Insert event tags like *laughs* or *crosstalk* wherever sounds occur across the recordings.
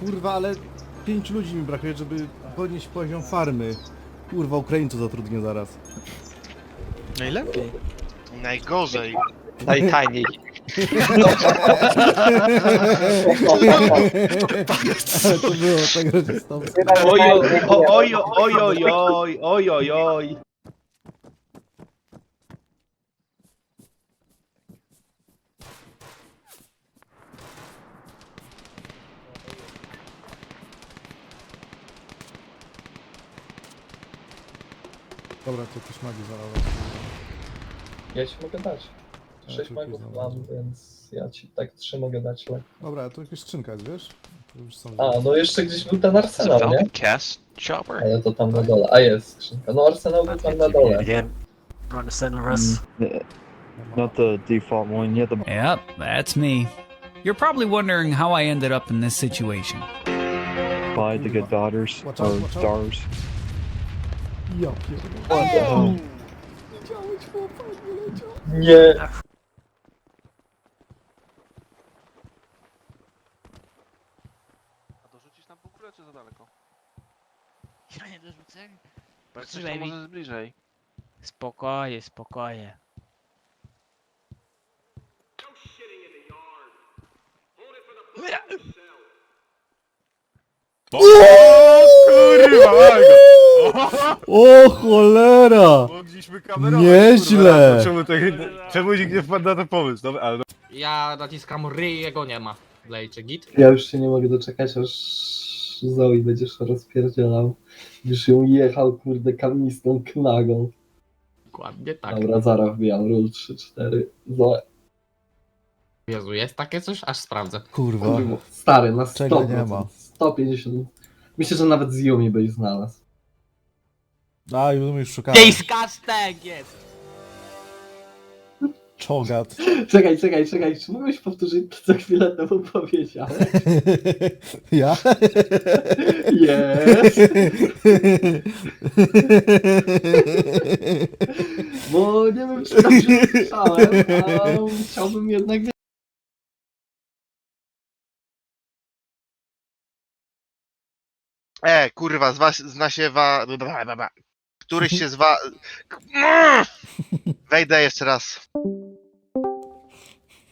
Kurwa, ale pięciu ludzi mi brakuje, żeby podnieść poziom farmy. Kurwa, Ukraińców zatrudnię zaraz. Najlepiej. Najgorzej. *laughs* Najtajniej. Ale *laughs* to było tak rasistowskie. Ojo, o- ojo, ojojoj, ojojoj. Dobra, to jakieś magii zaraz. Ja ci mogę dać. Ja Sześć ci magów jakieś mam, dam. więc ja ci tak trzy mogę dać lekko. Dobra, to jakaś skrzynka jest, wiesz? To już są A, no jeszcze gdzieś był ten It's a arsenał, nie? Falcon Cast Chopper. Ale to tam na dole. A jest skrzynka. No arsenał był tam na dole. Again. Run the center of us. Not the default one, yeah, the Yep, that's me. You're probably wondering how I ended up in this situation. buy to get daughters Watch out, or watch out. stars. Ja pierdolę. Oh. Widziałeś, chłopak, wyleciał. Nie. A dorzucisz nam po czy za daleko? Ja nie dorzucę. Bo Trzymaj to mi. może bliżej. Spokojnie, spokojnie. O cholera! Mogliśmy kamerować. Nieźle. kurwa, Czemu, tak, czemu nikt nie wpadł na ten pomysł? Dobra, ale Ja naciskam ry, jego nie ma. Lejcie git. Ja już się nie mogę doczekać, aż Zoe będziesz rozpierdzielał. Już ją jechał, kurde, kamistą knagą. Dokładnie tak. Dobra, zaraz wbijam. Rule 3-4. Zoe. Jezu, jest takie coś? Aż sprawdzę. Kurwa. Kurwa, Stary, na 100%. Czego nie ma? 150. Myślę, że nawet z Yumi byś znalazł. A, już już szukałem. Jace Kastek jest! Czogat. Czekaj, czekaj, czekaj. Czy mógłbyś powtórzyć to, co chwilę temu powiedziałeś? *laughs* Ja? Jest! *laughs* Bo nie wiem, czy dobrze słyszałem, a chciałbym jednak E, kurwa, z was, zna się wa... bla, bla, bla, bla. Któryś się z wa... *laughs* Wejdę jeszcze raz.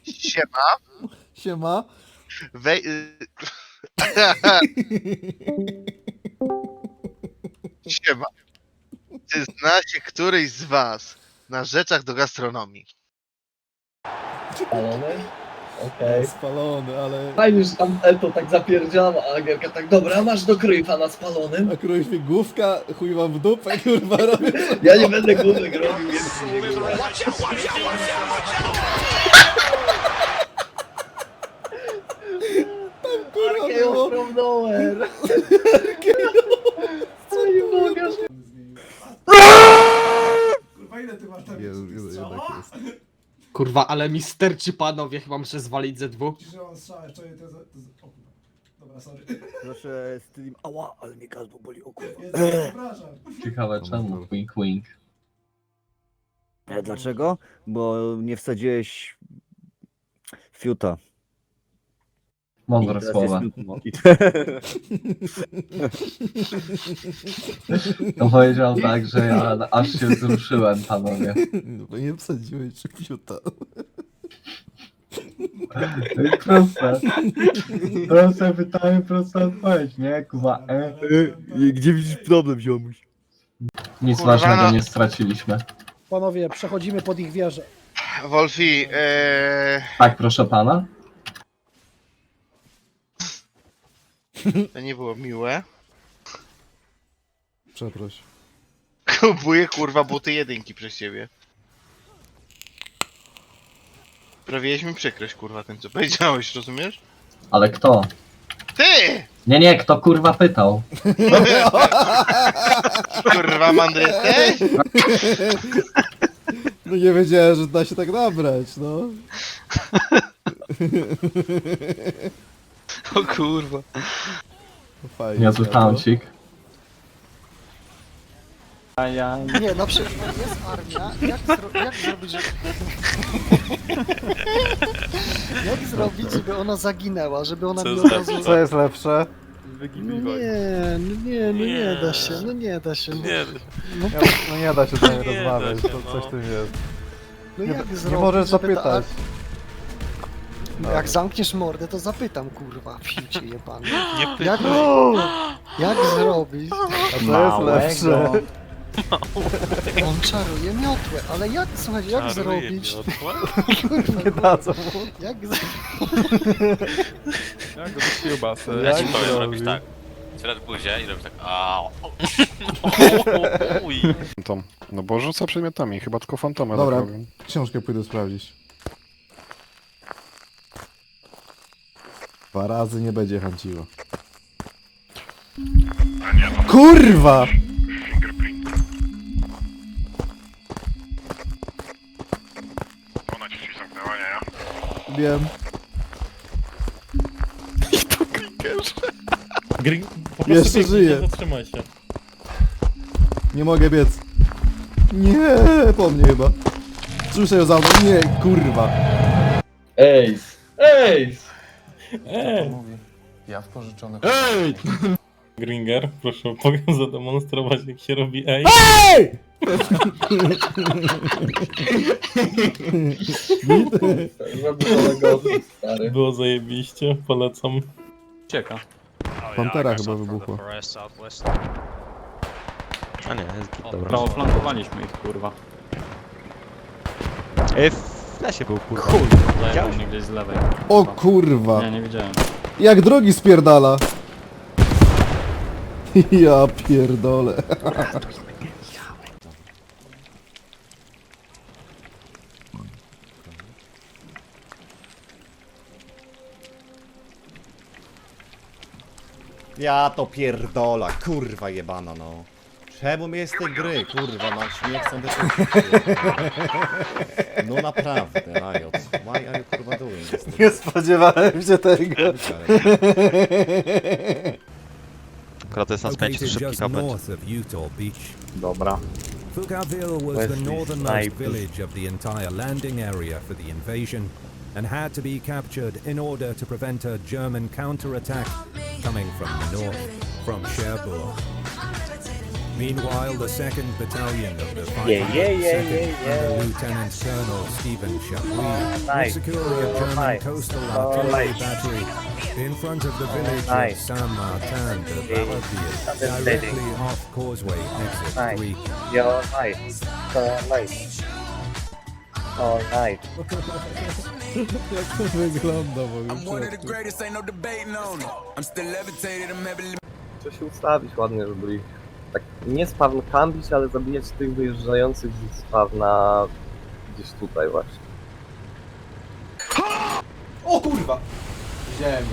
Siema. Siema. Wej... *laughs* Siema. Czy zna się któryś z was na rzeczach do gastronomii? Spalony. Okej. Spalony, ale... Fajnie, że tam Elto tak zapierdziała, a Gierka tak, dobra, masz do kryfa na spalonym. A któryś mi główka, chuj wam w dupę, kurwa, robię. Ja nie będę główek robił, nie kurwa. Było. from nowhere. Co nie mogę. Kurwa, ile ty masz tam jednak jest. Kurwa, ale mi sterczy panowie, chyba muszę zwalić ze dwóch. Że on strzał, jeszcze to jest... to jest- O kurwa. Dobra, sorry. *laughs* Proszę stream. Ała, ale mnie gardło boli, o kurwa. Jezu, przepraszam. Ciekawe czemu, wink wink. E, Dlaczego? Bo nie wsadziłeś fiuta. Mądre słowa. no. To powiedział tak, że ja aż się wzruszyłem, panowie. Bo nie wsadziłeś jest proste. Proste pytanie, prosta odpowiedź, nie? Kuba, e. E, Gdzie widzisz problem, ziomuś? Nic Kurwa, ważnego no. nie straciliśmy. Panowie, przechodzimy pod ich wieżę. Wolfi, e... Tak, proszę pana. *laughs* to nie było miłe. Przeproś. Kupuję kurwa buty jedynki przez ciebie. Sprawiłeś mi przykrość kurwa tym co powiedziałeś, rozumiesz? Ale kto? Ty! Nie, nie, kto kurwa pytał? *laughs* Kurwa mandry jesteś? No nie wiedziałem, że da się tak nabrać, no. *laughs* O kurwa. No Fajnie. Niezły zgadło. tauncik. Nie, na przykład jest armia, jak, zro, jak zrobić, żeby... jak zrobić, żeby ona zaginęła, żeby ona mi od razu... Co jest lepsze? No nie, no nie, no nie da się, no nie da się. No, no, No nie da się z nami rozmawiać, to coś tym jest. no Nie, jak nie zrobić, możesz żeby ta zapytać. No jak zamkniesz mordę, to zapytam, kurwa, fiucie jebany. *gasps* Nie Jak, jak zrobić? *gasps* A co jest lepsze? *laughs* On czaruje miotłę, ale jak, słuchaj, jak zrobić? Kurwa, *laughs* Nie dadzą mu. jak *laughs* zrobić? Ja go do kiełbasy. Ja ci powiem, robisz tak. Otwierasz buzię i robisz tak. Uj. Fantom. No bo rzuca przedmiotami, chyba tylko fantoma Dobra. tak. Książkę pójdę sprawdzić. Dwa razy nie będzie chęciło. Kurwa! Wiem. Jeszcze żyje. Zatrzymaj się. Nie mogę biec. Nie, po mnie chyba. Słyszę ją za mną. Nie, kurwa. Ej! Ej! Ej! Ja w pożyczonych. Ej! *laughs* Gringer, proszę zademonstrować jak się robi ej. Ej! stary. Było zajebiście, polecam. Cieka. Pantera chyba wybuchła. A nie, jest dobra. Prawo flankowaliśmy ich, kurwa. Ej, w lesie był kurwa. Zajebał mnie gdzieś z lewej. O kurwa. kurwa. Nie, nie widziałem. Jak drogi spierdala. *laughs* Ja pierdolę. Ja to pierdola, kurwa jebana no. Czemu mnie z tej gry, kurwa, mać nie chcą No naprawdę, Riot. Why are you kurwa doing this? Nie spodziewałem się tego. Akurat to jest na spęcie szybki kaplet. Dobra. Fugaville was the northernmost village of the entire landing area for the invasion and had to be captured in order to prevent a German counterattack coming from the north, from Cherbourg. Meanwhile, the 2nd Battalion of the 502nd yeah, yeah, yeah, yeah, under Lieutenant Colonel Stephen Chapwee nice. will secure a German nice. coastal artillery nice. battery in front of the village nice. of Saint Martin de Valadier, directly off Causeway Exit nice. 3. Yeah, nice. Nice. All right. All night. one the greatest, ain't no debating on it. I'm still levitated, I'm heavily... To ustawić ładnie, żeby ich tak nie spawn kambić, ale zabijać tych wyjeżdżających z spawna gdzieś tutaj właśnie. O kurwa! Wziąłem.